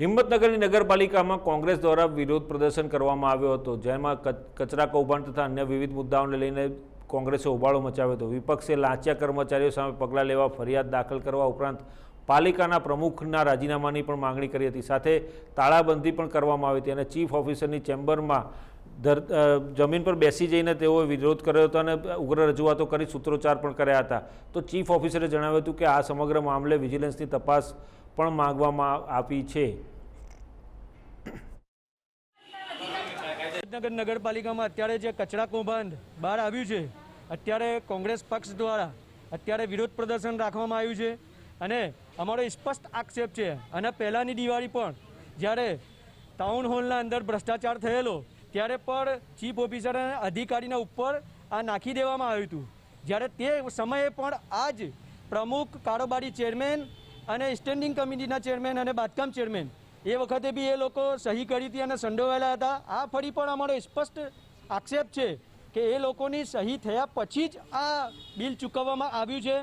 હિંમતનગરની નગરપાલિકામાં કોંગ્રેસ દ્વારા વિરોધ પ્રદર્શન કરવામાં આવ્યો હતો, જેમાં કચ- કચરા કૌભાંડ તથા અન્ય વિવિધ મુદ્દાઓને લઈને કોંગ્રેસે હોબાળો મચાવ્યો હતો. વિપક્ષે લાંચિયા કર્મચારીઓ સામે પગલાં લેવા ફરિયાદ દાખલ કરવા ઉપરાંત પાલિકાના પ્રમુખના રાજીનામાની પણ માંગણી કરી હતી. સાથે તાળાબંધી પણ કરવામાં આવી હતી અને ચીફ ઓફિસરની ચેમ્બરમાં ધર જમીન પર બેસી જઈને તેઓએ વિરોધ કર્યો હતો અને ઉગ્ર રજૂઆતો કરી સૂત્રોચ્ચાર પણ કર્યા હતા. તો ચીફ ઓફિસરે જણાવ્યું હતું કે આ સમગ્ર મામલે વિજિલન્સની તપાસ પણ માગવામાં આવી છે. નગર નગરપાલિકામાં અત્યારે જે કચરા કૌભાંડ બહાર આવ્યું છે, અત્યારે કોંગ્રેસ પક્ષ દ્વારા અત્યારે વિરોધ પ્રદર્શન રાખવામાં આવ્યું છે. અને અમારો સ્પષ્ટ આક્ષેપ છે, અને પહેલાંની દિવાળી પણ જ્યારે ટાઉન હોલના અંદર ભ્રષ્ટાચાર થયેલો, ત્યારે પણ ચીફ ઓફિસર અને અધિકારીના ઉપર આ નાખી દેવામાં આવ્યું હતું. જ્યારે તે સમયે પણ આ જ પ્રમુખ કારોબારી ચેરમેન અને સ્ટેન્ડિંગ કમિટીના ચેરમેન અને બાંધકામ ચેરમેન એ વખતે બી એ લોકો સહી કરી હતી અને સંડોવાયેલા હતા. આ ફરી પણ અમારો સ્પષ્ટ આક્ષેપ છે કે એ લોકોની સહી થયા પછી જ આ બિલ ચૂકવવામાં આવ્યું છે.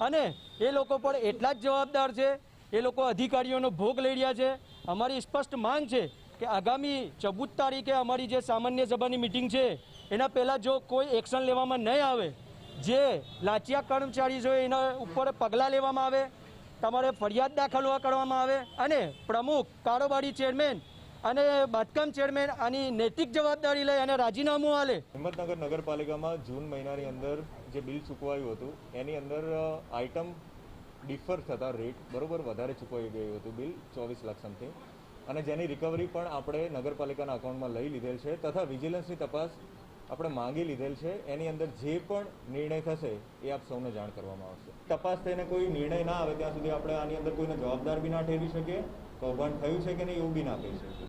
અને એ લોકો પણ એટલા જ જવાબદાર છે, એ લોકો અધિકારીઓનો ભોગ લઈ રહ્યા છે. અમારી સ્પષ્ટ માંગ છે કે આગામી ચૌદ તારીખે અમારી જે સામાન્ય સભાની મિટિંગ છે, એના પહેલાં જો કોઈ એક્શન લેવામાં નહીં આવે, જે લાચિયા કર્મચારી છે એના ઉપર પગલાં લેવામાં આવે તમારે ફરિયાદ દાખલ કરવામાં આવે અને પ્રમુખ, કારોબારી ચેરમેન અને બાંધકામ ચેરમેન આની નૈતિક જવાબદારી લઈ અને રાજીનામું આલે. હિંમતનગર નગરપાલિકામાં જૂન મહિનાની અંદર જે બિલ ચૂકવાયું હતું, એની અંદર આઇટમ ડિફર થતા રેટ બરોબર વધારે ચૂકવાઈ ગયું હતું બિલ ચોવીસ લાખ સમથિંગ અને જેની રિકવરી પણ આપણે નગરપાલિકાના અકાઉન્ટમાં લઈ લીધેલ છે તથા વિજિલન્સની તપાસ આપણે માંગી લીધેલ છે. એની અંદર જે પણ નિર્ણય થશે, એ આપ સૌને જાણ કરવામાં આવશે. તપાસ થઈને કોઈ નિર્ણય ના આવે, ત્યાં સુધી આપણે આની અંદર કોઈને જવાબદાર બી ના ઠેરવી શકીએ, કૌભાંડ થયું છે કે નહીં એવું બી ના કહી શકીએ.